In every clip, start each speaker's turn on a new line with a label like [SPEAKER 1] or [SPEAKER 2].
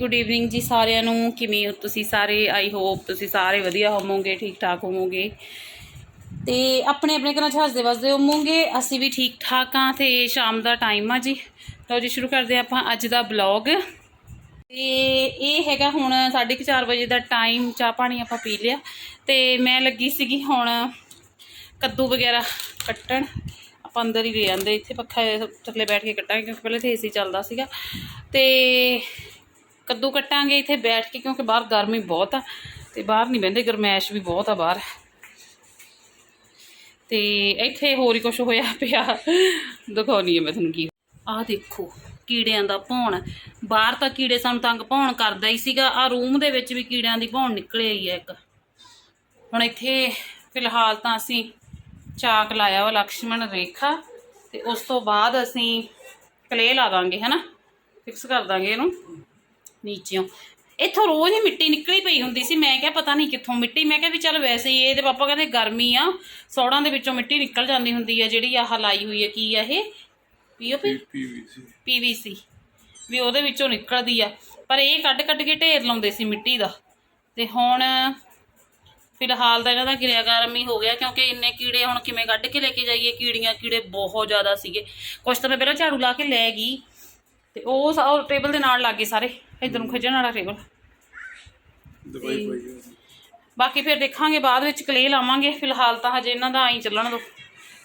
[SPEAKER 1] Good evening ਜੀ ਸਾਰਿਆਂ ਨੂੰ। ਕਿਵੇਂ ਹੋ ਤੁਸੀਂ ਸਾਰੇ? ਆਈ ਹੋਪ ਤੁਸੀਂ ਸਾਰੇ ਵਧੀਆ ਹੋਵੋਗੇ, ਠੀਕ ਠਾਕ ਹੋਵੋਗੇ। ਤੇ ਆਪਣੇ ਆਪਣੇ ਘਰਾਂ 'ਚ ਹੱਸਦੇ ਵਸਦੇ ਹੋਵੋਗੇ, ਅਸੀਂ ਵੀ ਠੀਕ ਠਾਕ ਆ ਤੇ ਸ਼ਾਮ ਦਾ ਟਾਈਮ ਆ ਜੀ। ਲਓ ਜੀ, ਸ਼ੁਰੂ ਕਰਦੇ ਹਾਂ ਆਪਾਂ ਅੱਜ ਦਾ ਬਲੌਗ ਤੇ ਇਹ ਹੈਗਾ ਹੁਣ 4:30 ਵਜੇ ਦਾ ਟਾਈਮ ਚਾਹ ਪਾਣੀ ਆਪਾਂ ਪੀ ਲਿਆ। ਤੇ ਮੈਂ ਲੱਗੀ ਸੀਗੀ ਹੁਣ ਕੱਦੂ ਵਗੈਰਾ ਕੱਟਣ। ਆਪਾਂ ਅੰਦਰ ਹੀ ਲੈ ਜਾਂਦੇ ਇੱਥੇ ਪੱਖਾ ਥੱਲੇ ਬੈਠ ਕੇ ਕੱਟਾਂਗੇ, ਕਿਉਂਕਿ ਪਹਿਲੇ ਤੇ ਏਸੀ ਚੱਲਦਾ ਸੀਗਾ। ਤੇ ਕੱਦੂ ਕੱਟਾਂਗੇ ਇੱਥੇ ਬੈਠ ਕੇ ਕਿਉਂਕਿ ਬਾਹਰ ਗਰਮੀ ਬਹੁਤ ਆ ਤੇ ਬਾਹਰ ਨਹੀਂ ਬਹਿੰਦੇ, ਗਰਮੈਸ਼ ਵੀ ਬਹੁਤ ਆ ਬਾਹਰ। ਤੇ ਇੱਥੇ ਹੋਰ ਹੀ ਕੁਝ ਹੋਇਆ ਪਿਆ। ਦਿਖਾਉਣੀ ਹੈ ਮੈਂ ਤੁਹਾਨੂੰ ਕੀ ਆਹ ਦੇਖੋ, ਕੀੜਿਆਂ ਦਾ ਭੌਣ। ਬਾਹਰ ਤਾਂ ਕੀੜੇ ਸਾਨੂੰ ਤੰਗ ਭੌਣ ਕਰਦਾ ਹੀ ਸੀਗਾ। ਆ ਰੂਮ ਦੇ ਵਿੱਚ ਵੀ ਕੀੜਿਆਂ ਦੀ ਭੌਣ ਨਿਕਲੇ ਹੀ ਹੈ ਇੱਕ। ਹੁਣ ਇੱਥੇ ਫਿਲਹਾਲ ਤਾਂ ਅਸੀਂ ਚਾਕ ਲਾਇਆ ਵਾ ਲਕਸ਼ਮਣ ਰੇਖਾ ਤੇ ਉਸ ਤੋਂ ਬਾਅਦ ਅਸੀਂ ਕਲੇ ਲਾ ਦਾਂਗੇ, ਹਨਾ? ਫਿਕਸ ਕਰ ਦਾਂਗੇ ਇਹਨੂੰ। ਨੀਚਿਓਂ। ਇੱਥੋਂ ਰੋਜ਼ ਹੀ ਮਿੱਟੀ ਨਿਕਲੀ ਪਈ ਹੁੰਦੀ ਸੀ। ਮੈਂ ਕਿਹਾ ਪਤਾ ਨਹੀਂ ਕਿੱਥੋਂ ਮਿੱਟੀ। ਮੈਂ ਕਿਹਾ ਵੀ ਚੱਲ ਵੈਸੇ ਹੀ ਇਹਦੇ ਪਾਪਾ ਕਹਿੰਦੇ ਗਰਮੀ ਆ ਸੌੜਾਂ ਦੇ ਵਿੱਚੋਂ ਮਿੱਟੀ ਨਿਕਲ ਜਾਂਦੀ ਹੁੰਦੀ ਆ ਜਿਹੜੀ ਆਹ ਲਾਈ ਹੋਈ ਹੈ ਕੀ ਆ ਇਹ? POP
[SPEAKER 2] PVC.
[SPEAKER 1] ਪੀਵੀਸੀ। ਵੀ ਉਹਦੇ ਵਿੱਚੋਂ ਨਿਕਲਦੀ ਆ। ਪਰ ਇਹ ਕੱਢ ਕੱਢ ਕੇ ਢੇਰ ਲਾਉਂਦੇ ਸੀ ਮਿੱਟੀ ਦਾ। ਤੇ ਹੁਣ ਫਿਲਹਾਲ ਤਾਂ ਇਹਨਾਂ ਦਾ ਕਿਰਿਆ ਗਰਮੀ ਹੋ ਗਿਆ ਕਿਉਂਕਿ ਇੰਨੇ ਕੀੜੇ ਹੁਣ ਕਿਵੇਂ ਕੱਢ ਕੇ ਲੈ ਕੇ ਜਾਈਏ? ਕੀੜੀਆਂ ਕੀੜੇ ਬਹੁਤ ਜ਼ਿਆਦਾ ਸੀਗੇ। ਕੁਛ ਤਾਂ ਮੈਂ ਪਹਿਲਾਂ ਝਾੜੂ ਲਾ ਕੇ ਲੈ ਗਈ। ਤੇ ਉਹ ਟੇਬਲ ਦੇ ਨਾਲ ਲੱਗੇ ਸਾਰੇ। ਇਧਰ ਨੂੰ ਖਿੱਚਣ ਵਾਲਾ ਟੇਬਲ
[SPEAKER 2] ਦਵਾਈ ਪਾਈ ਆ।
[SPEAKER 1] ਬਾਕੀ ਫਿਰ ਦੇਖਾਂਗੇ ਬਾਅਦ ਵਿੱਚ ਕਲੇ ਲਾਵਾਂਗੇ। ਫਿਲਹਾਲ ਤਾਂ ਹਜੇ ਇਹਨਾਂ ਦਾ ਆਈ ਚੱਲਣ ਦੋ।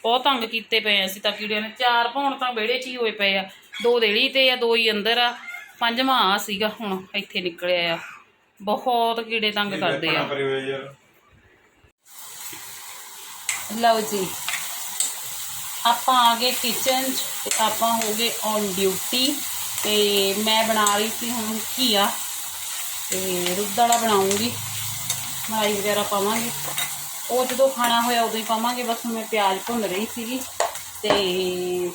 [SPEAKER 1] ਬਹੁਤ ਤੰਗ ਕੀਤੇ ਪਏ ਆ ਅਸੀਂ ਤਾਂ ਕੀੜਿਆਂ ਨੇ। ਚਾਰ ਭੌਣ ਤਾਂ ਵਿਹੜੇ 'ਚ ਹੀ ਹੋਏ ਪਏ ਆ। ਦੋ ਦੇਲੀ ਤੇ ਆ ਦੋ ਹੀ ਅੰਦਰ ਆ। ਪੰਜਵਾਂ ਆ ਸੀਗਾ ਹੁਣ ਇੱਥੇ ਨਿਕਲਿਆ ਆ। ਬਹੁਤ ਕੀੜੇ ਤੰਗ ਕਰਦੇ ਆ। ਲਓ ਜੀ। ਆਪਾਂ ਆ ਗਏ ਕਿਚਨ 'ਚ ਤੇ ਆਪਾਂ ਹੋ ਗਏ ਔਨ ਡਿਊਟੀ ਤੇ ਮੈਂ ਬਣਾ ਰਹੀ ਸੀ ਹੁਣ ਘੀਆ ਤੇ ਰੁੱਦ ਵਾਲਾ ਬਣਾਉਂਗੀ। ਮਲਾਈ ਵਗੈਰਾ ਪਾਵਾਂਗੇ। ਉਹ ਜਦੋਂ ਖਾਣਾ ਹੋਇਆ ਉਦੋਂ ਹੀ ਪਾਵਾਂਗੇ, ਬਸ ਹੁਣ ਮੈਂ ਪਿਆਜ਼ ਭੁੰਨ ਰਹੀ ਸੀਗੀ ਤੇ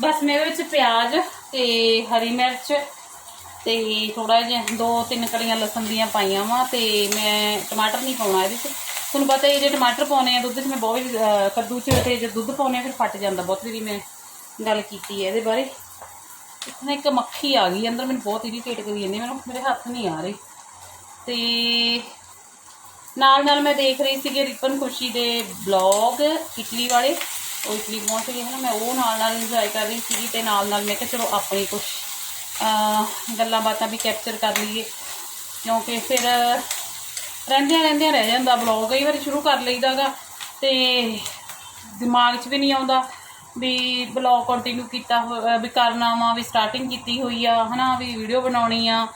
[SPEAKER 1] ਬਸ ਮੇਰੇ ਵਿੱਚ ਪਿਆਜ਼ ਤੇ ਹਰੀ ਮਿਰਚ ਤੇ ਥੋੜਾ ਜਿਹਾ ਦੋ ਤਿੰਨ ਕੜੀਆਂ ਲਸਣ ਦੀਆਂ ਪਾਈਆਂ ਵਾ ਤੇ ਮੈਂ ਟਮਾਟਰ ਨਹੀਂ ਪਾਉਣਾ ਇਹਦੇ 'ਚ। ਤੁਹਾਨੂੰ ਪਤਾ ਹੀ ਜੇ ਟਮਾਟਰ ਪਾਉਣੇ ਆ ਦੁੱਧ 'ਚ ਮੈਂ ਬਹੁਤ ਕੱਦੂ 'ਚ ਤੇ ਜੇ ਦੁੱਧ ਪਾਉਣੇ ਆ ਫਿਰ ਫਟ ਜਾਂਦਾ, ਬਹੁਤ ਵਾਰੀ ਮੈਂ ਗੱਲ ਕੀਤੀ ਹੈ ਇਹਦੇ ਬਾਰੇ। ਇੱਕ ਨਾ ਇੱਕ ਮੱਖੀ ਆ ਗਈ, ਅੰਦਰ ਮੈਨੂੰ ਬਹੁਤ ਇਰੀਟੇਟ ਕਰੀ ਜਾਂਦੀ ਮੈਨੂੰ ਮੇਰੇ ਹੱਥ ਨਹੀਂ ਆ ਰਹੇ। ਤੇ ਨਾਲ ਨਾਲ ਮੈਂ ਦੇਖ ਰਹੀ ਸੀ ਕਿ ਰਿਪਨ ਖੁਸ਼ੀ ਦੇ ਬਲੌਗ ਇਟਲੀ ਵਾਲੇ। ਉਹ ਇਟਲੀ ਪਹੁੰਚ ਗਏ ਹਨ, ਮੈਂ ਉਹ ਨਾਲ ਨਾਲ ਇੰਜੋਏ ਕਰ ਰਹੀ ਸੀਗੀ ਤੇ ਨਾਲ ਨਾਲ ਮੈਂ ਕਿਹਾ ਚਲੋ ਆਪਣੀ ਕੁਝ ਗੱਲਾਂ ਬਾਤਾਂ ਵੀ ਕੈਪਚਰ ਕਰ ਲਈਏ। ਕਿਉਂਕਿ ਫਿਰ ਰਹਿੰਦਿਆਂ ਰਹਿੰਦਿਆਂ ਰਹਿ ਜਾਂਦਾ ਬਲੌਗ ਕਈ ਵਾਰੀ ਸ਼ੁਰੂ ਕਰ ਲਈਦਾਗਾ ਤੇ ਦਿਮਾਗ 'ਚ ਵੀ ਨਹੀਂ ਆਉਂਦਾ ਵੀ ਬਲੌਗ ਕੰਟੀਨਿਊ ਕੀਤਾ ਵੀ ਕਰਨਾ ਵਾ, ਵੀ ਸਟਾਰਟਿੰਗ ਕੀਤੀ ਹੋਈ ਆ, ਹਨਾ, ਵੀ ਵੀਡੀਓ ਬਣਾਉਣੀ ਆ,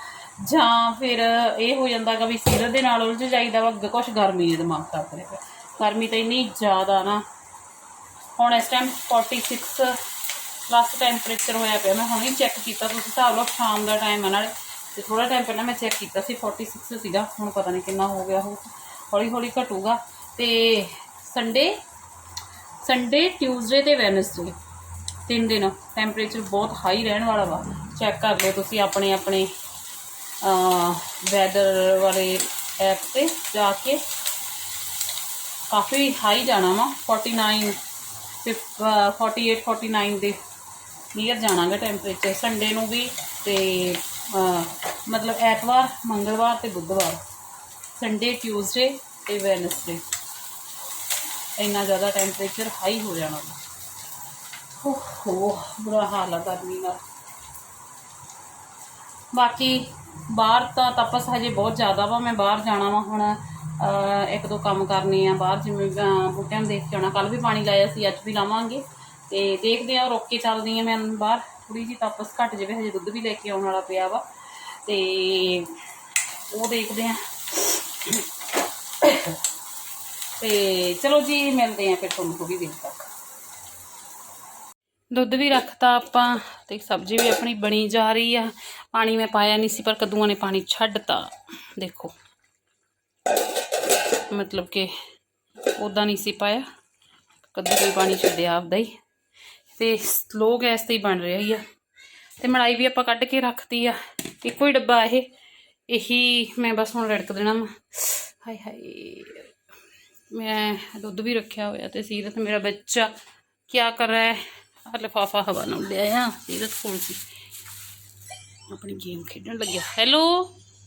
[SPEAKER 1] ਜਾਂ ਫਿਰ ਇਹ ਹੋ ਜਾਂਦਾਗਾ ਵੀ ਸੀਰਤ ਦੇ ਨਾਲ ਉਲਝ ਜਾਈਦਾ ਵਾ ਕੁਝ ਗਰਮੀ ਦੇ ਦਿਮਾਗ ਤੱਕ ਰਿਹਾ ਗਰਮੀ ਤਾਂ ਇੰਨੀ ਜ਼ਿਆਦਾ ਨਾ। ਹੁਣ ਇਸ ਟਾਈਮ 46 ਪਲੱਸ ਟੈਂਪਰੇਚਰ ਹੋਇਆ ਪਿਆ, ਮੈਂ ਹੁਣੇ ਚੈੱਕ ਕੀਤਾ, ਤੁਸੀਂ ਹਿਸਾਬ ਲਓ ਸ਼ਾਮ ਦਾ ਟਾਈਮ ਆ ਨਾਲੇ। ਤੇ ਥੋੜਾ ਟਾਈਮ ਪਹਿਲਾਂ ਮੈਂ ਚੈੱਕ ਕੀਤਾ ਸੀ 46 ਸੀਗਾ, ਹੁਣ ਪਤਾ ਨਹੀਂ ਕਿੰਨਾ ਹੋ ਗਿਆ ਉਹ ਹੌਲੀ ਹੌਲੀ ਘਟੂਗਾ। ਤੇ ਸੰਡੇ ਸੰਡੇ ਟਿਊਜ਼ਡੇ ਤੇ ਵੈਨਸਡੇ ਤਿੰਨ ਦਿਨ। ਟੈਂਪਰੇਚਰ ਬਹੁਤ ਹਾਈ ਰਹਿਣ ਵਾਲਾ ਵਾ। ਚੈੱਕ ਕਰ ਲਿਓ ਤੁਸੀਂ ਆਪਣੇ ਆਪਣੇ ਵੈਦਰ ਵਾਲੇ ਐਪ ਤੇ ਜਾ ਕੇ। ਕਾਫੀ ਹਾਈ ਜਾਣਾ ਵਾ। 49 ਫਿਫ- ਅਹ 48 49 ਦੇ ਨੀਅਰ ਜਾਣਾਗਾ ਟੈਂਪਰੇਚਰ ਸੰਡੇ ਨੂੰ ਵੀ ਤੇ ਮਤਲਬ ਐਤਵਾਰ ਮੰਗਲਵਾਰ ਤੇ ਬੁੱਧਵਾਰ। ਸੰਡੇ ਟਿਊਜ਼ਡੇ ਤੇ ਵੈਨਸਡੇ ਇੰਨਾ ਜ਼ਿਆਦਾ ਟੈਂਪਰੇਚਰ ਹਾਈ ਹੋ ਜਾਣਾ। ਵਾ ਹੋ ਬੁਰਾ ਹਾਲ ਆ ਗਰਮੀ ਨਾਲ। ਬਾਕੀ ਬਾਹਰ ਤਾਂ ਤਪਸ ਹਜੇ ਬਹੁਤ ਜ਼ਿਆਦਾ ਵਾ ਮੈਂ ਬਾਹਰ ਜਾਣਾ ਵਾ ਹੁਣ। ਇੱਕ ਦੋ ਕੰਮ ਕਰਨੇ ਆ ਬਾਹਰ ਜਿਵੇਂ ਅਹ, ਬੂਟਿਆਂ ਨੂੰ ਦੇਖ ਕੇ ਆਉਣਾ। ਕੱਲ ਵੀ ਪਾਣੀ ਲਾਇਆ ਸੀ ਅੱਜ ਵੀ ਲਾਵਾਂਗੇ। ਤੇ ਦੇਖਦੇ ਆ ਰੋਕ ਕੇ ਚੱਲਦੀ ਆ ਮੈਂ ਬਾਹਰ। ਥੋੜੀ ਜੀ ਤਾਪਸ ਘਟ ਜਾਵੇ, ਹਜੇ ਦੁੱਧ ਵੀ ਲੈ ਕੇ ਆਉਣ ਵਾਲਾ ਪਿਆ ਵਾ। ਤੇ ਉਹ ਦੇਖਦੇ ਆ। ਤੇ ਚਲੋ ਜੀ, ਮਿਲਦੇ ਆ ਫਿਰ ਤੁਹਾਨੂੰ ਥੋੜੀ ਦੇਰ ਤੱਕ। ਦੁੱਧ ਵੀ ਰੱਖਤਾ ਆਪਾਂ ਤੇ ਸਬਜ਼ੀ ਵੀ ਆਪਣੀ ਬਣੀ ਜਾ ਰਹੀ ਆ। ਪਾਣੀ ਮੈਂ ਪਾਇਆ ਨਹੀਂ ਸੀ, ਪਰ ਕਦੂਆਂ ਨੇ ਪਾਣੀ ਛੱਡਤਾ। ਦੇਖੋ। ਮਤਲਬ ਕਿ ਉਦਾਂ ਨਹੀਂ ਸੀ ਪਾਇਆ। ਕੱਦੂ ਕੋਈ ਪਾਣੀ ਛੱਡਿਆ ਆਪਦਾ ਹੀ। ਤੇ ਸਲੋ ਗੈਸ ਤੇ ਹੀ ਬਣ ਰਿਹਾ ਹੀ ਆ। ਤੇ ਮਲਾਈ ਵੀ ਆਪਾਂ ਕੱਢ ਕੇ ਰੱਖਤੀ ਆ। ਇੱਕੋ ਹੀ ਡੱਬਾ ਇਹ। ਇਹੀ ਮੈਂ ਬਸ ਹੁਣ ਰੜਕ ਦੇਣਾ ਵਾ। ਹਾਏ ਹਾਏ। ਮੈਂ ਦੁੱਧ ਵੀ ਰੱਖਿਆ ਹੋਇਆ ਤੇ ਸੀਰਤ ਮੇਰਾ ਬੱਚਾ। ਕੀ ਕਰ ਰਿਹਾ ਹੈ? ਆ ਲਿਫਾਫਾ ਹਵਾ ਨਾਲ ਲਿਆ ਆ। ਇਹਦੇ ਕੋਲ ਸੀ। ਆਪਣੀ ਗੇਮ ਖੇਡਣ ਲੱਗਿਆ। Hello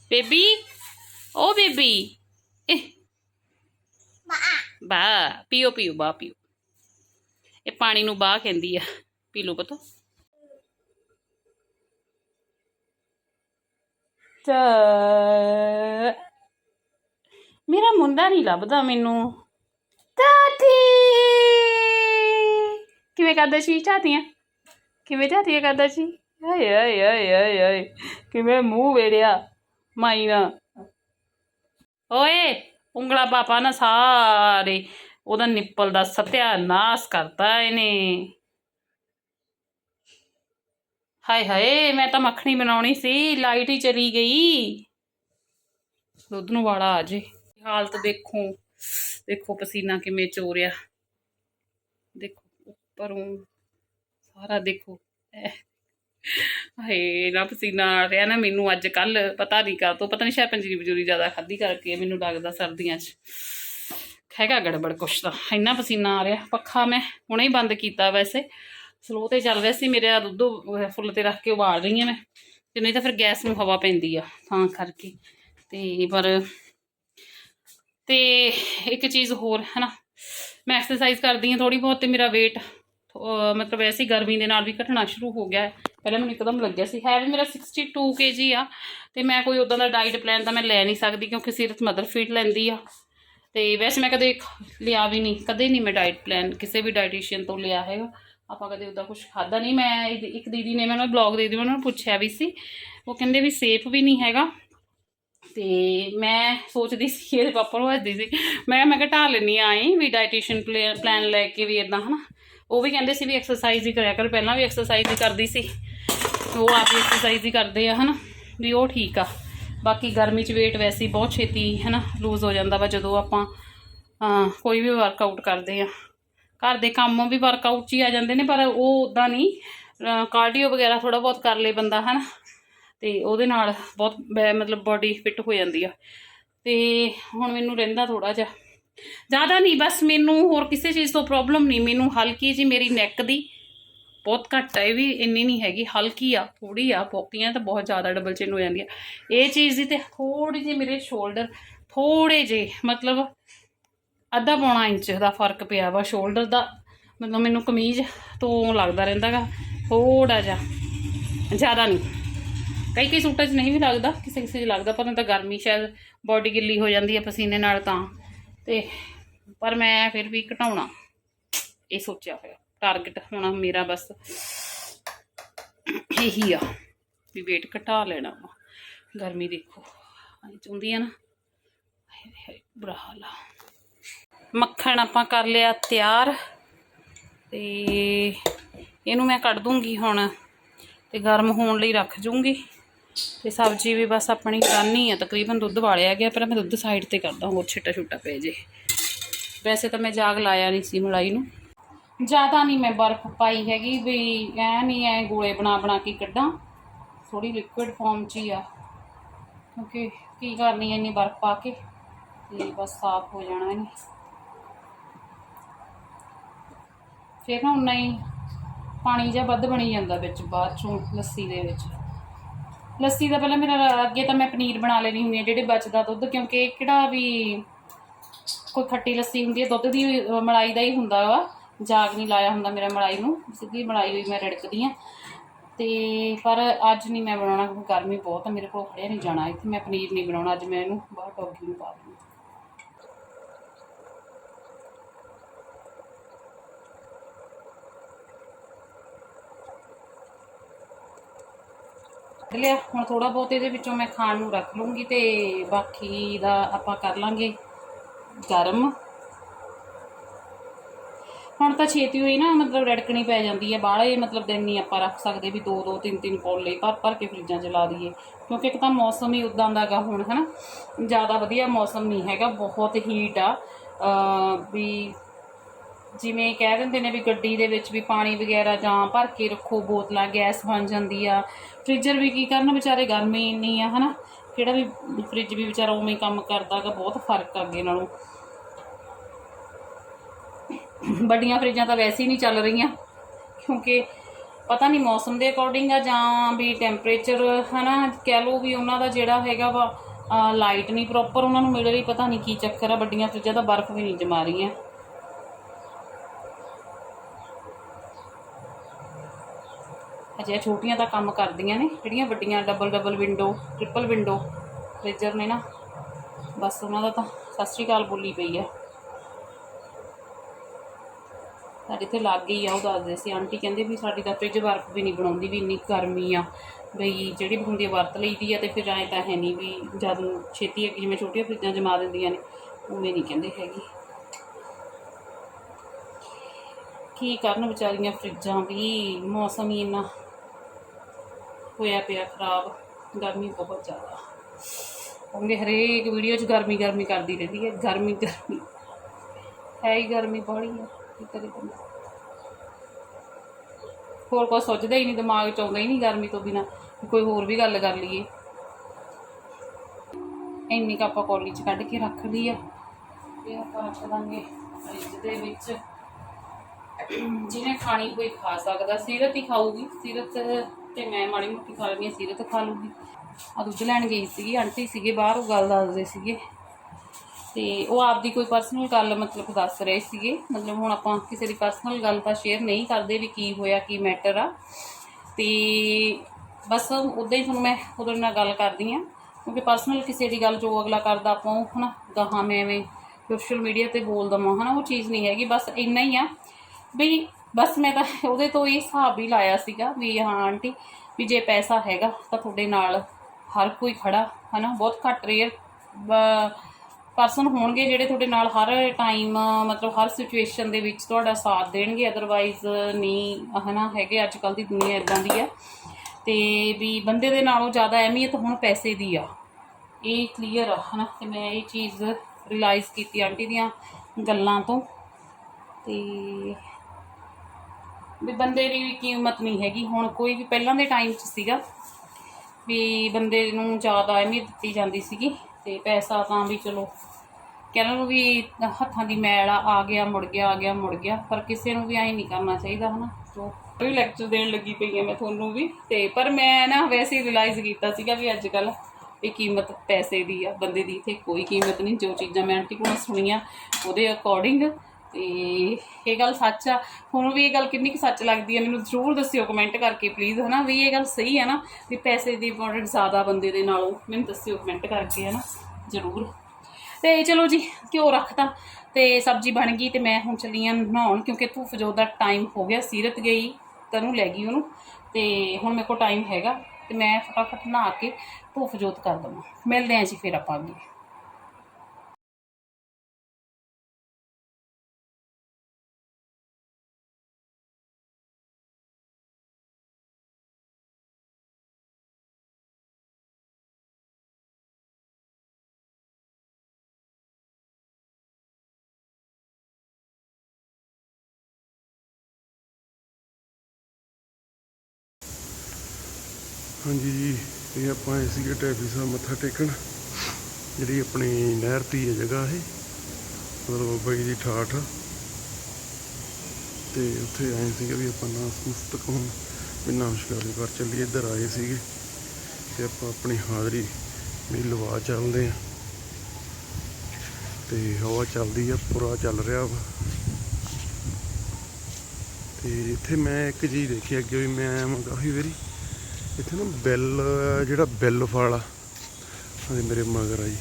[SPEAKER 1] baby? ਓ ਬੇਬੀ। ਬਾ। ਪੀਓ ਪੀਓ ਬਾ ਪੀਓ। ਇਹ ਪਾਣੀ ਨੂੰ ਬਾਹ ਕਹਿੰਦੀ ਆ। ਪੀ ਲਓ ਪਤਾ। ਤਾਂ ਮੇਰਾ ਮੁੰਡਾ ਨਹੀਂ ਲੱਭਦਾ ਮੈਨੂੰ। ਦਾਦੀ ਕਿਵੇਂ ਕਰਦਾ ਸੀ ਝਾਤੀਆਂ? ਕਿਵੇਂ ਝਾਤੀਆਂ ਕਰਦਾ ਸੀ? ਆਏ ਆਏ ਆਏ ਆਏ ਆਏ। ਕਿਵੇਂ ਮੂੰਹ ਵੇੜਿਆ ਮਾਈ ਨਾ ਓਏ, ਉਂਗਲਾ ਪਾਪਾ ਨਾ ਸਾਰੇ। ਉਹਦਾ ਨਿੱਪਲ ਦਾ ਸਤਿਆ ਨਾਸ ਕਰਤਾ ਇਹਨੇ। ਹਾਏ ਹਾਏ, ਮੈਂ ਤਾਂ ਮੱਖਣੀ ਬਣਾਉਣੀ ਸੀ, ਲਾਈਟ ਹੀ ਚਲੀ ਗਈ। ਦੁੱਧ ਨੂੰ ਵਾਲਾ ਆ ਜੇ। ਹਾਲਤ ਦੇਖੋ ਦੇਖੋ ਪਸੀਨਾ ਕਿਵੇਂ ਚੋਰਿਆ। ਦੇਖੋ, ਉੱਪਰੋਂ ਸਾਰਾ ਦੇਖੋ। ਐ। ਹਾਏ ਨਾ ਪਸੀਨਾ ਆ ਰਿਹਾ ਨਾ ਮੈਨੂੰ ਅੱਜ ਕੱਲ ਪਤਾ ਨਹੀਂ ਕਾ ਤੋਂ ਪਤਾ ਨਹੀਂ ਸ਼ਾਇਦ ਪੰਜੀਰੀ ਬਜੂਰੀ ਜ਼ਿਆਦਾ ਖਾਧੀ ਕਰਕੇ ਮੈਨੂੰ ਲੱਗਦਾ ਸਰਦੀਆਂ 'ਚ। ਹੈਗਾ ਗੜਬੜ ਕੁਛ ਤਾਂ। ਇੰਨਾ ਪਸੀਨਾ ਆ ਰਿਹਾ, ਪੱਖਾ ਮੈਂ ਹੁਣੇ ਹੀ ਬੰਦ ਕੀਤਾ ਵੈਸੇ। ਸਲੋ ਤੇ ਚੱਲ ਰਿਹਾ ਸੀ, ਮੇਰਾ ਦੁੱਧ ਫੁੱਲ ਤੇ ਰੱਖ ਕੇ ਉਬਾਲ ਰਹੀ ਹਾਂ ਮੈਂ, ਤੇ ਨਹੀਂ ਤਾਂ ਫਿਰ ਗੈਸ ਨੂੰ ਹਵਾ ਪੈਂਦੀ ਆ, ਤਾਂ ਕਰਕੇ। ਤੇ ਪਰ ਤੇ ਇੱਕ ਚੀਜ਼ ਹੋਰ ਹੈ ਨਾ ਮੈਂ ਐਕਸਰਸਾਈਜ਼ ਕਰਦੀ ਹਾਂ ਥੋੜੀ ਬਹੁਤ ਤੇ ਮੇਰਾ weight, ਅਹ ਮਤਲਬ ਐਸੀ ਗਰਮੀ ਦੇ ਨਾਲ ਵੀ ਘਟਣਾ ਸ਼ੁਰੂ ਹੋ ਗਿਆ ਪਹਿਲਾਂ ਮੈਨੂੰ ਇੱਕਦਮ ਲੱਗਿਆ ਸੀ, ਹੈ ਵੀ ਮੇਰਾ 62 kg ਆ, ਤੇ ਮੈਂ ਕੋਈ ਉਦਾਂ ਦਾ ਡਾਈਟ ਪਲਾਨ ਤਾਂ ਮੈਂ ਲੈ ਨਹੀਂ ਸਕਦੀ ਕਿਉਂਕਿ ਸਿਰਫ ਮਦਰ ਫੀਡ ਲੈਂਦੀ ਆ। ਤੇ ਵੈਸੇ ਮੈਂ ਕਦੇ ਲਿਆ ਵੀ ਨਹੀਂ, ਕਦੇ ਨਹੀਂ ਮੈਂ ਡਾਈਟ ਪਲਾਨ ਕਿਸੇ ਵੀ ਡਾਈਟੀਸ਼ੀਅਨ ਤੋਂ ਲਿਆ ਹੈਗਾ। ਆਪਾਂ ਕਦੇ ਉਦਾਂ ਕੁਝ ਖਾਦਾ ਨਹੀਂ। ਮੈਂ ਇਹਦੀ- ਇੱਕ ਦੀਦੀ ਨੇ ਮੈਨੂੰ ਬਲੌਗ ਦੇ ਦਿੱਤੀ ਉਹਨਾਂ ਨੂੰ ਪੁੱਛਿਆ ਵੀ ਸੀ। ਉਹ ਕਹਿੰਦੇ ਵੀ ਸੇਫ ਵੀ ਨਹੀਂ ਹੈਗਾ। ਤੇ ਮੈਂ ਸੋਚਦੀ ਸੀ, ਇਹਦੇ ਪਾਪਾ ਨੂੰ ਹੱਸਦੀ ਸੀ। ਮੈਂ ਮੈਂ ਘਟਾ ਲੈਣੀ ਆਈ ਵੀ ਡਾਈਟੀਸ਼ੀਅਨ ਪਲਾਨ ਲੈ ਕੇ ਵੀ ਇਦਾਂ ਹਨਾ। ਉਹ ਵੀ ਕਹਿੰਦੇ ਸੀ ਵੀ ਐਕਸਰਸਾਈਜ਼ ਹੀ ਕਰਿਆ ਕਰ। ਪਹਿਲਾਂ ਵੀ ਐਕਸਰਸਾਈਜ਼ ਹੀ ਕਰਦੀ ਸੀ। ਉਹ ਆਪ ਹੀ ਐਕਸਰਸਾਈਜ਼ ਹੀ ਕਰਦੇ ਆ, ਹਨਾ। ਵੀ ਉਹ ਠੀਕ ਆ। ਬਾਕੀ ਗਰਮੀ 'ਚ weight ਵੈਸੇ ਹੀ ਬਹੁਤ ਛੇਤੀ ਹੈ ਨਾ ਲੂਜ਼ ਹੋ ਜਾਂਦਾ ਵਾ ਜਦੋਂ ਆਪਾਂ ਕੋਈ ਵੀ ਵਰਕਆਊਟ ਕਰਦੇ ਆ। ਘਰ ਦੇ ਕੰਮ ਵੀ ਵਰਕਆਊਟ 'ਚ ਹੀ ਆ ਜਾਂਦੇ ਨੇ, ਪਰ ਉਹ ਉਦਾਂ ਨਹੀਂ ਕਾਰਡੀਓ ਵਗੈਰਾ ਥੋੜਾ ਬਹੁਤ ਕਰ ਲੇ ਬੰਦਾ ਹੈ ਨਾ ਤੇ ਉਹਦੇ ਨਾਲ ਬਹੁਤ ਬੈ- ਮਤਲਬ ਬਾਡੀ ਫਿੱਟ ਹੋ ਜਾਂਦੀ ਆ। ਤੇ ਹੁਣ ਮੈਨੂੰ ਰਹਿੰਦਾ ਥੋੜਾ ਜਿਹਾ। ਜ਼ਿਆਦਾ ਨਹੀਂ, ਬਸ ਮੈਨੂੰ ਹੋਰ ਕਿਸੇ ਚੀਜ਼ ਤੋਂ ਪ੍ਰੋਬਲਮ ਨਹੀਂ, ਮੈਨੂੰ ਹਲਕੀ ਜੀ ਮੇਰੀ ਨੈਕ ਦੀ ਬਹੁਤ ਘੱਟ ਹੈ ਇਹ ਵੀ ਇੰਨੀ ਨਹੀਂ ਹੈਗੀ, ਹਲਕੀ ਆ ਥੋੜੀ ਆ, ਪੋਕੀਆਂ ਤਾਂ ਬਹੁਤ ਜ਼ਿਆਦਾ ਡਬਲ ਚਿਨ ਹੋ ਜਾਂਦੀ ਆ ਇਹ ਚੀਜ਼ ਦੀ ਤੇ ਥੋੜੀ ਜਿਹੀ ਮੇਰੇ ਸ਼ੋਲਡਰ ਥੋੜੇ ਜੇ ਮਤਲਬ ਅੱਧਾ ਪੌਣਾ ਇੰਚ ਦਾ ਫ਼ਰਕ ਪਿਆ ਵਾ ਸ਼ੋਲਡਰ ਦਾ, ਮਤਲਬ ਮੈਨੂੰ ਕਮੀਜ਼ ਤੋਂ ਲੱਗਦਾ ਰਹਿੰਦਾਗਾ ਥੋੜਾ ਜਿਹਾ, ਜ਼ਿਆਦਾ ਨਹੀਂ। ਕਈ ਕਈ ਸੂਟਾਂ 'ਚ ਨਹੀਂ ਵੀ ਲੱਗਦਾ, ਕਿਸੇ ਕਿਸੇ 'ਚ ਲੱਗਦਾ, ਪਰ ਤਾਂ ਗਰਮੀ ਸ਼ਾਇਦ ਬਾਡੀ ਗਿੱਲੀ ਹੋ ਜਾਂਦੀ ਹੈ ਪਸੀਨੇ ਨਾਲ ਤਾਂ। ਤੇ ਪਰ ਮੈਂ ਫਿਰ ਵੀ ਘਟਾਉਣਾ, ਇਹ ਸੋਚਿਆ ਹੋਇਆ। ਟਾਰਗੇਟ ਹੋਣਾ ਮੇਰਾ ਬਸ ਇਹੀ ਆ ਵੀ weight ਘਟਾ ਲੈਣਾ ਵਾ। ਗਰਮੀ ਦੇਖੋ ਆਈ ਚੁੰਦੀ ਆ ਨਾ। ਬੁਰਾ ਹਾਲ ਆ। ਮੱਖਣ ਆਪਾਂ ਕਰ ਲਿਆ ਤਿਆਰ ਤੇ ਇਹਨੂੰ ਮੈਂ ਕੱਢ ਦੂੰਗੀ ਹੁਣ ਤੇ ਗਰਮ ਹੋਣ ਲਈ ਰੱਖ ਜੂੰਗੀ। ਤੇ ਸਬਜ਼ੀ ਵੀ ਬਸ ਆਪਣੀ ਰਾਨੀ ਆ, ਤਕਰੀਬਨ ਦੁੱਧ ਵਾਲਿਆ ਗਿਆ ਪਰ ਮੈਂ ਦੁੱਧ ਸਾਈਡ ਤੇ ਕਰਦਾ ਹੋਰ ਛਿੱਟਾ ਛੁੱਟਾ ਪੈ ਜੇ। ਵੈਸੇ ਤਾਂ ਮੈਂ ਜਾਗ ਲਾਇਆ ਨਹੀਂ ਸੀ ਮਲਾਈ ਨੂੰ। ਜ਼ਿਆਦਾ ਨਹੀਂ ਮੈਂ ਬਰਫ਼ ਪਾਈ ਹੈਗੀ ਵੀ ਐ ਨਹੀਂ ਐ ਗੋਲੇ ਬਣਾ ਬਣਾ ਕੇ ਕੱਢਾਂ। ਥੋੜੀ ਲਿਕੁਇਡ ਫਾਰਮ 'ਚ ਹੀ ਆ। ਕਿਉਂਕਿ ਕੀ ਕਰਨੀ ਇੰਨੀ ਬਰਫ਼ ਪਾ ਕੇ? ਤੇ ਬਸ ਸਾਫ਼ ਹੋ ਜਾਣਾ ਇਹਨੇ। ਫਿਰ ਨਾ ਉਨਾ ਹੀ ਪਾਣੀ ਜਿਹਾ ਵੱਧ ਬਣੀ ਜਾਂਦਾ ਵਿੱਚ, ਬਾਅਦ ਚੋਂ ਲੱਸੀ ਦੇ ਵਿੱਚ। ਲੱਸੀ ਦਾ ਪਹਿਲਾਂ ਮੇਰਾ ਅੱਗੇ ਤਾਂ ਮੈਂ ਪਨੀਰ ਬਣਾ ਲੈਣੀ ਹੁੰਦੀ ਹੈ ਜਿਹੜੇ ਬਚਦਾ ਦੁੱਧ, ਕਿਉਂਕਿ ਕਿਹੜਾ ਵੀ ਕੋਈ ਖੱਟੀ ਲੱਸੀ ਹੁੰਦੀ ਹੈ ਦੁੱਧ ਦੀ ਮਲਾਈ ਦਾ ਹੀ ਹੁੰਦਾ ਵਾ। ਜਾਗ ਨਹੀਂ ਲਾਇਆ ਹੁੰਦਾ ਮੇਰਾ ਮਲਾਈ ਨੂੰ, ਸਿੱਧੀ ਮਲਾਈ ਹੋਈ ਮੈਂ ਰਿੜਕਦੀ ਆ। ਤੇ ਪਰ ਅੱਜ ਨਹੀਂ ਮੈਂ ਬਣਾਉਣਾ, ਕਿਉਂਕਿ ਗਰਮੀ ਬਹੁਤ ਆ, ਮੇਰੇ ਕੋਲ ਖੜਿਆ ਨਹੀਂ ਜਾਣਾ। ਇੱਥੇ ਮੈਂ ਪਨੀਰ ਨਹੀਂ ਬਣਾਉਣਾ, ਅੱਜ ਮੈਂ ਇਹਨੂੰ ਬਾਹਰ ਡੌਗੀ ਨੂੰ ਪਾ ਦੂੰਗੀ ਕੱਢ ਲਿਆ, ਹੁਣ ਥੋੜਾ ਬਹੁਤ ਇਹਦੇ ਵਿੱਚੋਂ ਮੈਂ ਖਾਣ ਨੂੰ ਰੱਖ ਲੂੰਗੀ ਤੇ ਬਾਕੀ ਦਾ ਆਪਾਂ ਕਰ ਲਾਂਗੇ ਗਰਮ। ਤਾਂ ਛੇਤੀ ਹੋਈ ਨਾ, ਮਤਲਬ ਰੜਕਣੀ ਪੈ ਜਾਂਦੀ ਹੈ, ਬਾਹਲੇ ਮਤਲਬ ਦਿਨ ਨਹੀਂ ਆਪਾਂ ਰੱਖ ਸਕਦੇ ਵੀ ਦੋ ਦੋ, ਤਿੰਨ ਤਿੰਨ ਕੋਲੇ ਭਰ ਭਰ ਕੇ ਫਰਿੱਜਾਂ 'ਚ ਲਾ ਦਈਏ। ਕਿਉਂਕਿ ਇੱਕ ਤਾਂ ਮੌਸਮ ਹੀ ਉਦਾਂ ਦਾਗਾ ਹੁਣ, ਹਨਾ? ਜ਼ਿਆਦਾ ਵਧੀਆ ਮੌਸਮ ਨਹੀਂ ਹੈਗਾ, ਬਹੁਤ ਹੀਟ ਆ। ਵੀ ਜਿਵੇਂ ਕਹਿ ਦਿੰਦੇ ਨੇ ਵੀ ਗੱਡੀ ਦੇ ਵਿੱਚ ਵੀ ਪਾਣੀ ਵਗੈਰਾ ਜਾਂ ਭਰ ਕੇ ਰੱਖੋ, ਬੋਤਲਾਂ, ਗੈਸ ਬਣ ਜਾਂਦੀ ਆ। ਫ੍ਰਿਜਰ ਵੀ ਕੀ ਕਰਨ, ਵਿਚਾਰੇ ਗਰਮੀ ਇੰਨੀ ਆ, ਹਨਾ? ਕਿਹੜਾ ਵੀ ਫ੍ਰਿਜ ਵੀ ਵਿਚਾਰਾ ਉਵੇਂ ਹੀ ਕੰਮ ਕਰਦਾਗਾ ਬਹੁਤ ਫ਼ਰਕ ਆ ਅੱਗੇ ਨਾਲੋਂ। ਵੱਡੀਆਂ ਫਰਿੱਜਾਂ ਤਾਂ ਵੈਸੇ ਹੀ ਨਹੀਂ ਚੱਲ ਰਹੀਆਂ, ਕਿਉਂਕਿ ਪਤਾ ਨਹੀਂ ਮੌਸਮ ਦੇ ਅਕੋਰਡਿੰਗ ਆ ਜਾਂ ਵੀ ਟੈਂਪਰੇਚਰ ਹਨਾ, ਕਹਿ ਲਓ ਵੀ ਉਹਨਾਂ ਦਾ ਜਿਹੜਾ ਹੈਗਾ ਵਾ ਲਾਈਟ ਨਹੀਂ ਪ੍ਰੋਪਰ ਉਹਨਾਂ ਨੂੰ ਮਿਲ ਰਹੀ ਪਤਾ ਨਹੀਂ ਕੀ ਚੱਕਰ ਆ, ਵੱਡੀਆਂ ਫਰਿੱਜਾਂ ਤਾਂ ਬਰਫ਼ ਵੀ ਨਹੀਂ ਜਮਾ ਰਹੀਆਂ। ਅਜੇ ਛੋਟੀਆਂ ਤਾਂ ਕੰਮ ਕਰਦੀਆਂ ਨੇ, ਜਿਹੜੀਆਂ ਵੱਡੀਆਂ double double window triple window freezer ਨੇ ਨਾ, ਬਸ ਉਹਨਾਂ ਦਾ ਤਾਂ ਸਤਿ ਸ਼੍ਰੀ ਅਕਾਲ ਬੋਲੀ ਪਈ ਆ। ਸਾਡੇ ਇੱਥੇ ਲੱਗ ਗਈ ਆ, ਉਹ ਦੱਸਦੇ ਸੀ, ਆਂਟੀ ਕਹਿੰਦੇ ਵੀ ਸਾਡੀ ਤਾਂ ਫ੍ਰਿਜ ਬਰਫ਼ ਵੀ ਨਹੀਂ ਬਣਾਉਂਦੀ, ਵੀ ਇੰਨੀ ਗਰਮੀ ਆ, ਬਈ ਜਿਹੜੀ ਹੁੰਦੀ ਆ ਵਰਤ ਲਈਦੀ ਆ ਤੇ ਫਿਰ ਐਂ ਤਾਂ ਹੈ ਨਹੀਂ ਵੀ ਜਦ ਛੇਤੀ ਅੱਗੇ ਜਿਵੇਂ ਛੋਟੀਆਂ ਫਰਿੱਜਾਂ ਜਮਾ ਦਿੰਦੀਆਂ ਨੇ, ਉਵੇਂ ਨਹੀਂ ਕਹਿੰਦੇ ਹੈਗੀ। ਕੀ ਕਰਨ ਵਿਚਾਰੀਆਂ ਫਰਿੱਜਾਂ ਵੀ, ਮੌਸਮ ਹੀ ਇੰਨਾ ਹੋਇਆ ਪਿਆ ਖਰਾਬ, ਗਰਮੀ ਬਹੁਤ ਜ਼ਿਆਦਾ। ਕਹਿੰਦੇ ਹਰੇਕ ਵੀਡੀਓ 'ਚ ਗਰਮੀ ਗਰਮੀ ਕਰਦੀ ਰਹਿੰਦੀ ਹੈ, ਗਰਮੀ ਗਰਮੀ। ਹੈ ਹੀ ਗਰਮੀ ਬੜੀ ਹੈ ਕੀ ਕਰੇ ਬੰਦਾ ਹੋਰ ਕੋਈ ਸੋਚਦਾ ਹੀ ਨਹੀਂ, ਦਿਮਾਗ 'ਚ ਆਉਂਦਾ ਹੀ ਨਹੀਂ ਗਰਮੀ ਤੋਂ ਬਿਨਾ ਕੋਈ ਹੋਰ ਵੀ ਗੱਲ ਕਰ ਲਈਏ। ਇੰਨੀ ਕੁ ਆਪਾਂ ਕੌਲੀ 'ਚ ਕੱਢ ਕੇ ਰੱਖ ਲਈ ਆ। ਇਹ ਆਪਾਂ ਰੱਖ ਦਾਂਗੇ ਫਰਿੱਜ ਦੇ ਵਿੱਚ। ਜਿਹਨੇ ਖਾਣੀ ਕੋਈ ਖਾ ਸਕਦਾ, ਸੀਰਤ ਹੀ ਖਾਊਗੀ। ਸੀਰਤ ਤੇ ਮੈਂ ਮਾੜੀ ਮੋਟੀ ਖਾ ਲੈਂਦੀ ਹਾਂ, ਸੀਰਤ ਖਾ ਲੂਗੀ। ਆ ਦੁੱਧ ਲੈਣ ਗਈ ਸੀਗੀ, ਆਂਟੀ ਸੀਗੇ ਬਾਹਰ, ਉਹ ਗੱਲ ਦੱਸਦੇ ਸੀਗੇ। ਤੇ ਉਹ ਆਪਦੀ ਕੋਈ ਪਰਸਨਲ ਗੱਲ ਮਤਲਬ ਦੱਸ ਰਹੇ ਸੀਗੇ। ਮਤਲਬ ਹੁਣ ਆਪਾਂ ਕਿਸੇ ਦੀ ਪਰਸਨਲ ਗੱਲ ਤਾਂ ਸ਼ੇਅਰ ਨਹੀਂ ਕਰਦੇ ਵੀ ਕੀ ਹੋਇਆ, ਕੀ ਮੈਟਰ ਆ। ਤੇ ਬਸ ਉਦਾਂ ਹੀ ਤੁਹਾਨੂੰ ਮੈਂ ਉਹਦੇ ਨਾਲ ਗੱਲ ਕਰਦੀ ਆ ਕਿਉਂਕਿ ਪਰਸਨਲ ਕਿਸੇ ਦੀ ਗੱਲ ਜੋ ਅਗਲਾ ਕਰਦਾ ਆਪਾਂ ਉਹ ਹਨਾ ਗਾਹਾਂ ਮੈਂ ਐਵੇਂ ਸੋਸ਼ਲ ਮੀਡੀਆ ਤੇ ਬੋਲ ਦਵਾਂ, ਹਨਾ, ਉਹ ਚੀਜ਼ ਨਹੀਂ ਹੈਗੀ। ਬਸ ਇੰਨਾ ਹੀ ਆ ਵੀ ਬਸ ਮੈਂ ਤਾਂ ਉਹਦੇ ਤੋਂ ਇਹ ਹਿਸਾਬ ਹੀ ਲਾਇਆ ਸੀਗਾ ਵੀ ਹਾਂ ਆਂਟੀ, ਵੀ ਜੇ ਪੈਸਾ ਹੈਗਾ ਤਾਂ ਤੁਹਾਡੇ ਨਾਲ ਹਰ ਕੋਈ ਖੜਾ, ਹਨਾ, ਬਹੁਤ ਘੱਟ ਰੇਅਰ ਪਰਸਨ ਹੋਣਗੇ ਜਿਹੜੇ ਤੁਹਾਡੇ ਨਾਲ ਹਰ ਟਾਈਮ ਮਤਲਬ ਹਰ ਸਿਚੁਏਸ਼ਨ ਦੇ ਵਿੱਚ ਤੁਹਾਡਾ ਸਾਥ ਦੇਣਗੇ ਅਦਰਵਾਈਜ਼ ਨਹੀਂ, ਹਨਾ, ਹੈਗੇ ਅੱਜ ਕੱਲ ਦੀ ਦੁਨੀਆ ਇਦਾਂ ਦੀ ਆ। ਤੇ ਵੀ ਬੰਦੇ ਦੇ ਨਾਲੋਂ ਜ਼ਿਆਦਾ ਅਹਿਮੀਅਤ ਹੁਣ ਪੈਸੇ ਦੀ ਆ। ਇਹ ਕਲੀਅਰ ਆ, ਹਨਾ, ਤੇ ਮੈਂ ਇਹ ਚੀਜ਼ ਰਿਅਲਾਈਜ਼ ਕੀਤੀ ਆਂਟੀ ਦੀਆਂ ਗੱਲਾਂ ਤੋਂ। ਤੇ ਵੀ ਬੰਦੇ ਦੀ ਵੀ ਕੀਮਤ ਨਹੀਂ ਹੈਗੀ। ਹੁਣ ਕੋਈ ਵੀ ਪਹਿਲਾਂ ਦੇ ਟਾਈਮ 'ਚ ਸੀਗਾ, ਵੀ ਬੰਦੇ ਨੂੰ ਜ਼ਿਆਦਾ ਅਹਿਮੀਅਤ ਦਿੱਤੀ ਜਾਂਦੀ ਸੀਗੀ। ਤੇ ਪੈਸਾ ਤਾਂ ਵੀ ਚਲੋ ਕਹਿ ਲਓ ਵੀ ਹੱਥਾਂ ਦੀ ਮੈਲ ਆ ਆ ਗਿਆ ਮੁੜ ਗਿਆ ਆ ਗਿਆ ਮੁੜ ਗਿਆ ਪਰ ਕਿਸੇ ਨੂੰ ਵੀ ਐਂ ਨਹੀਂ ਕਰਨਾ ਚਾਹੀਦਾ ਹਨਾ। ਸੋ ਵੀ ਲੈਕਚਰ ਦੇਣ ਲੱਗੀ ਪਈ ਆ ਮੈਂ ਤੁਹਾਨੂੰ ਵੀ। ਤੇ ਪਰ ਮੈਂ ਨਾ ਵੈਸੇ ਹੀ ਰਿਅਲਾਈਜ਼ ਕੀਤਾ ਸੀਗਾ ਵੀ ਅੱਜ ਕੱਲ ਇਹ ਕੀਮਤ ਪੈਸੇ ਦੀ ਆ ਬੰਦੇ ਦੀ ਇੱਥੇ ਕੋਈ ਕੀਮਤ ਨਹੀਂ ਜੋ ਚੀਜ਼ਾਂ ਮੈਂ ਆਂਟੀ ਕੋਲੋਂ ਸੁਣੀਆਂ ਉਹਦੇ ਅਕੋਰਡਿੰਗ ਤੇ ਇਹ ਗੱਲ ਸੱਚ ਆ। ਹੁਣ ਵੀ ਇਹ ਗੱਲ ਕਿੰਨੀ ਕੁ ਸੱਚ ਲੱਗਦੀ ਹੈ ਮੈਨੂੰ ਜ਼ਰੂਰ ਦੱਸਿਓ ਕਮੈਂਟ ਕਰਕੇ ਪਲੀਜ਼ ਹਨਾ? ਵੀ ਇਹ ਗੱਲ ਸਹੀ ਹੈ ਨਾ, ਵੀ ਪੈਸੇ ਦੀ ਇੰਪੋਰਟੈਂਟ ਜ਼ਿਆਦਾ ਬੰਦੇ ਦੇ ਨਾਲੋਂ, ਮੈਨੂੰ ਦੱਸਿਓ ਕਮੈਂਟ ਕਰਕੇ, ਹਨਾ? ਜ਼ਰੂਰ। ਤੇ ਚਲੋ ਜੀ, ਘਿਓ ਰੱਖਤਾ ਤੇ ਸਬਜ਼ੀ ਬਣ ਗਈ ਤੇ ਮੈਂ ਹੁਣ ਚੱਲੀ ਆਂ ਨਹਾਉਣ, ਕਿਉਂਕਿ ਧੂਫ ਜੋ ਦਾ ਟਾਈਮ ਹੋ ਗਿਆ, ਸੀਰਤ ਗਈ, ਤਨੂੰ ਲੈ ਗਈ ਉਹਨੂੰ ਤੇ ਹੁਣ ਮੇਰੇ ਕੋਲ ਟਾਈਮ ਹੈਗਾ ਤੇ ਮੈਂ ਫਟਾਫਟ ਨਹਾ ਕੇ ਧੂਫ ਜੋਤ ਕਰ ਦਵਾਂ। ਮਿਲਦੇ ਆਂ ਜੀ ਫਿਰ ਆਪਾਂ ਅੱਗੇ।
[SPEAKER 2] ਹਾਂਜੀ ਜੀ, ਇਹ ਆਪਾਂ ਆਏ ਸੀਗੇ ਟੈਪੀ ਸਾਹਿਬ ਮੱਥਾ ਟੇਕਣ। ਜਿਹੜੀ ਆਪਣੀ ਨਹਿਰ ਤੀ ਹੈ ਜਗ੍ਹਾ ਇਹ, ਮਤਲਬ ਬਾਬਾ ਜੀ ਦੀ ਠਾਠ। ਆ। ਤੇ ਉੱਥੇ ਆਏ ਸੀਗੇ ਵੀ ਆਪਾਂ ਨਮਸਤਕ ਹੁਣ ਵੀ ਨਮਸਕਾਰ ਕਰ ਚੱਲੀਏ, ਇੱਧਰ ਆਏ ਸੀਗੇ। ਤੇ ਆਪਾਂ ਆਪਣੀ ਹਾਜ਼ਰੀ ਵੀ ਲਵਾ ਚੱਲਦੇ ਆ ਤੇ ਹਵਾ ਚੱਲਦੀ ਆ, ਪੂਰਾ ਚੱਲ ਰਿਹਾ ਵਾ। ਤੇ ਇੱਥੇ ਮੈਂ ਇੱਕ ਚੀਜ਼ ਦੇਖੀ, ਅੱਗੇ ਵੀ ਮੈਂ ਆਇਆ ਮੈਂ ਕਾਫੀ ਵਾਰੀ। ਇੱਥੇ ਨਾ ਬਿੱਲ, ਜਿਹੜਾ ਬਿੱਲ ਫਲ ਆ ਆਹ ਮੇਰੇ ਮਗਰ ਆ ਜੀ।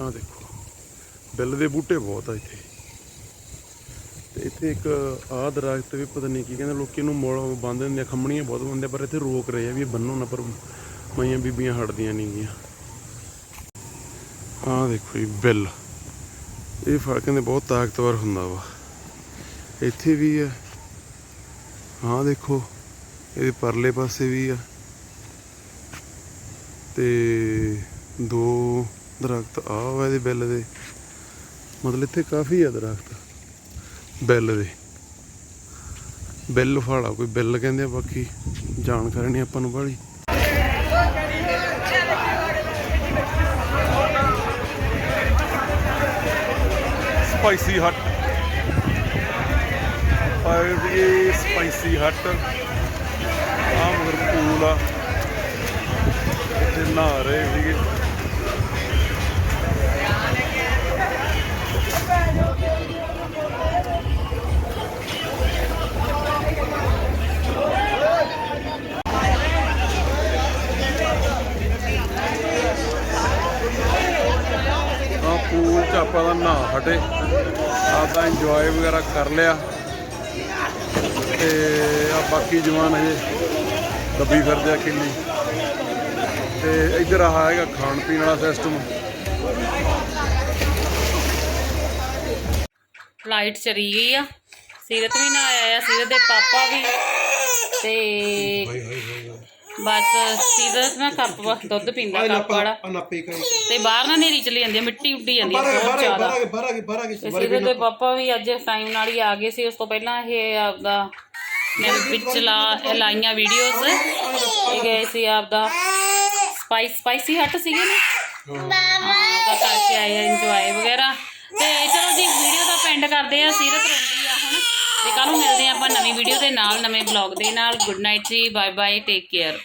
[SPEAKER 2] ਆਹ ਦੇਖੋ, ਬਿੱਲ ਦੇ ਬੂਟੇ ਬਹੁਤ ਆ ਇੱਥੇ। ਤੇ ਇੱਥੇ ਇੱਕ ਆਹ ਦਰਖਤ ਵੀ, ਪਤਾ ਨਹੀਂ ਕੀ ਕਹਿੰਦੇ, ਲੋਕੀ ਇਹਨੂੰ ਮੋੜ ਬੰਦ ਦਿੰਦੇ ਆ, ਖੰਮਣੀਆਂ ਬਹੁਤ ਬੰਦੇ ਪਰ ਇੱਥੇ ਰੋਕ ਰਹੇ ਆ ਵੀ ਇਹ ਬੰਨੋ ਨਾ, ਪਰ ਮਾਈਆਂ ਬੀਬੀਆਂ ਹਟਦੀਆਂ ਨਹੀਂ ਗੀਆਂ। ਆਹ ਦੇਖੋ ਜੀ, ਬਿੱਲ। ਇਹ ਫਲ ਕਹਿੰਦੇ ਬਹੁਤ ਤਾਕਤਵਰ ਹੁੰਦਾ ਵਾ। ਇੱਥੇ ਵੀ ਆ। ਹਾਂ ਦੇਖੋ। ਇਹਦੇ ਪਰਲੇ ਪਾਸੇ ਵੀ ਆ। ਤੇ ਦੋ ਦਰਖਤ ਆ ਵਾ ਇਹਦੇ ਬਿੱਲ ਦੇ। ਮਤਲਬ ਇੱਥੇ ਕਾਫੀ ਆ ਦਰਖਤ। ਬਿੱਲ ਦੇ। ਬਿੱਲ ਫਾੜਾ ਕੋਈ ਬਿੱਲ ਕਹਿੰਦੇ ਆ, ਬਾਕੀ ਜਾਣਕਾਰੀ ਨਹੀਂ ਆਪਾਂ ਨੂੰ ਬਾਹਲੀ। ਸਪਾਈਸੀ ਹਟ। ਆਪਾਂ ਆਏ ਸਪਾਈਸੀ ਹੱਟ। ਮਗਰ ਆ ਇੱਥੇ ਨਹਾ ਰਹੇ ਸੀਗੇ। ਪੂਲ ਚ ਆਪਾਂ ਦਾ ਨਹਾ ਹਟੇ। ਆਪਦਾ ਇੰਜੋਏ ਵਗੈਰਾ ਕਰ ਲਿਆ। ਤੇ ਆ ਬਾਕੀ ਜਵਾਨ ਹਜੇ ਦੱਬੀ ਫਿਰਦੇ ਆ ਕਿੰਨੀ। ਤੇ ਇੱਧਰ ਆ ਹੈਗਾ ਖਾਣ ਪੀਣ ਵਾਲਾ ਸਿਸਟਮ
[SPEAKER 1] ਲਾਈਟ ਚਲੀ ਗਈ ਆ। ਸੀਰਤ ਵੀ ਨਾ ਆਇਆ ਸੀਰਤ ਦੇ ਪਾਪਾ ਵੀ। ਤੇ ਬਸ ਸੀਰਤ ਨਾ ਕੱਪ ਵਾ ਦੁੱਧ ਪੀਂਦਾ ਕੱਪ ਵਾਲਾ। ਤੇ ਬਾਹਰ ਨਾ ਨੇਰੀ ਚਲੀ ਜਾਂਦੀ ਆ ਮਿੱਟੀ ਉੱਡੀ ਜਾਂਦੀ ਆ ਬਹੁਤ ਜ਼ਿਆਦਾ। ਸੀਰਤ ਦੇ ਪਾਪਾ ਵੀ ਅੱਜ ਟਾਈਮ ਨਾਲ ਹੀ ਆ ਗਏ ਸੀ ਉਸ ਤੋਂ ਪਹਿਲਾਂ ਇਹ ਆਪਦਾ ਮੈਂ ਵਿੱਚ ਲਾ ਲਾਈਆਂ ਵੀਡੀਓਜ਼ ਇਹ ਗਏ ਸੀ ਆਪਦਾ ਸਪਾਈਸ ਸਪਾਈਸੀ ਹੱਟ ਸੀਗੇ ਨਾ? ਹਾਂ, ਉਹਦਾ ਕਰਕੇ ਆਏ ਇੰਜੋਏ ਵਗੈਰਾ। ਤੇ ਚਲੋ ਜੀ ਵੀਡੀਓ ਦਾ ਪੈਂਡ ਕਰਦੇ ਆ ਸੀਰਤ ਰੋਂਦੀ ਆ ਹੁਣ। ਤੇ ਕੱਲ ਨੂੰ ਮਿਲਦੇ ਆ ਆਪਾਂ ਨਵੀਂ ਵੀਡੀਓ ਦੇ ਨਾਲ, ਨਵੇਂ ਵਲੌਗ ਦੇ ਨਾਲ। Good night ji bye bye take care